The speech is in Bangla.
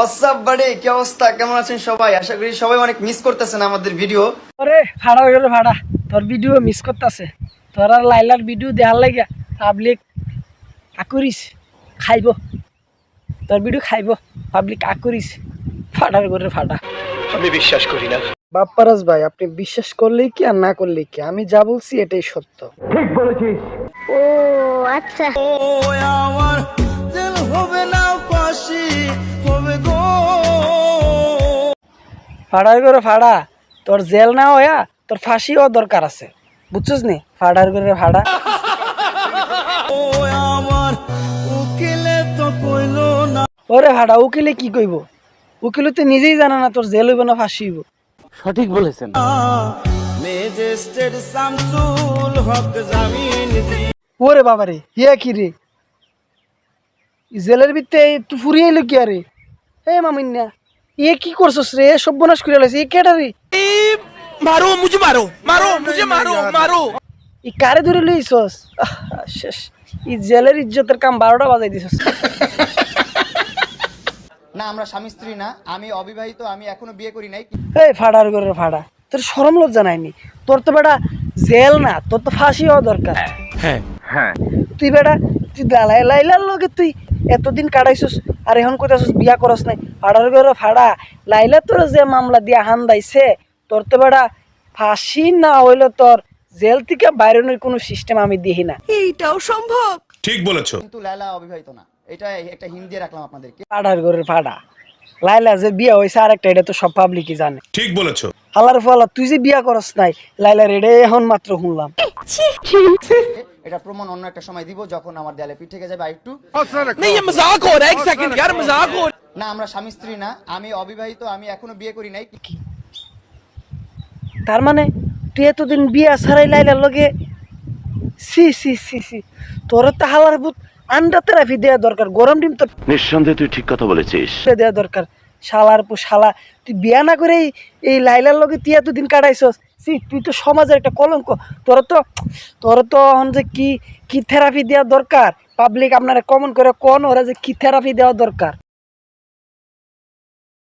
হোয়াটসঅ্যাপ বাড়ি কি অবস্থা? কেমন আছেন সবাই? আশা করি সবাই অনেক মিস করতেছেন আমাদের ভিডিও ওরে ভাড়া হয়ে ভাড়া। তোর ভিডিও মিস করতেছে। তোর আর লাইলার ভিডিও দেখার লাগিয়া পাবলিক আকুরিস। খাইব। তোর ভিডিও খাইব। পাবলিক আকুরিস। ফাটার করে ফাটা আমি বিশ্বাস করি না। বাপ্পারাজ ভাই আপনি বিশ্বাস করলেই কি আর না করলেই কি? আমি যা বলছি এটাই সত্য। ও আচ্ছা। ফাড়ার করে ফাড়া। তোর জেল না হইয়া তোর ফাঁসিও দরকার আছে। বুঝছিস নি? ফাড়ার করে ফাড়া। ওরে ফাড়া উকিলে কি কইব? উকিলে তো নিজেই জানে না তোর জেল হইব না ফাঁসি হইব। ওরে বাবারে হিয়া কি রে? জেলের ভিতরে তুই ফুরিয়ে এলো কি আরে? হে মামিন্যা। ইয়ে কি করছস রে? সর্বনাশ করে লাইছে। এ কেডা রে? মারো মুঝে মারো মারো মুঝে মারো মারো। ই কারে ধরে লইছস? শেষ। ই জেলের ইজ্জতের কাম বারোটা বাজাই দিছস। না আমরা স্বামী স্ত্রী না। আমি অবিবাহিত আমি এখনও বিয়ে করি নাই। এই ফাড়ার করে ফাড়া। তোর সরম লজ্জা নাইনি তোর তো বেটা জেল না তোর তো ফাঁসি হওয়া দরকার। হ্যাঁ। তুই বেটা তুই দালাই লাইলার লগে তুই এতদিন কাটাইছস। আর এখন কইতাছস বিয়া করস নাই। ফাড়ার করে ফাড়া লাইলা তোর যে মামলা দিয়া হান দাইছে তোর তো বেটা ফাঁসি না হইল তোর জেল থেকে বাইরনের কোনো সিস্টেম আমি দেখি না। এইটাও সম্ভব। ঠিক বলেছ। কিন্তু লাইলা অবিবাহিত না। এটা একটা হিন্দি রাখলাম আপনাদেরকে। ফাড়ার করে ফাড়া লাইলা যে বিয়া হয়েছে আর একটা এটা তো সব পাবলিকই জানে। ঠিক বলেছ। হালার ফলা তুই যে বিয়া করস নাই লাইলা রেডে এখন মাত্র শুনলাম। এটা প্রমাণ অন্য একটা সময় দিব যখন আমার দেয়ালে পিঠে থেকে যাবে আরেকটু। না আমরা স্বামী স্ত্রী না আমি অবিবাহিত আমি এখনও বিয়ে করি নাই। তার মানে তুই এতদিন বিয়া সারাই লাইলার লগে? সি সি সি সি। তোর তো হালার বুত আন্ডা থেরাপি দেওয়া দরকার গরম ডিম তো নিঃসন্দেহে তুই ঠিক কথা বলেছিস। দেওয়া দরকার। শালার পু শালা তুই বিয়া না করেই এই লাইলার লগে তুই এতদিন কাটাইছস? সি তুই তো সমাজের একটা কলঙ্ক। তোর তো তোর তো এখন যে কি কি থেরাপি দেওয়া দরকার? পাবলিক আপনারা কমন করে কোন ওরা যে কি থেরাপি দেওয়া দরকার?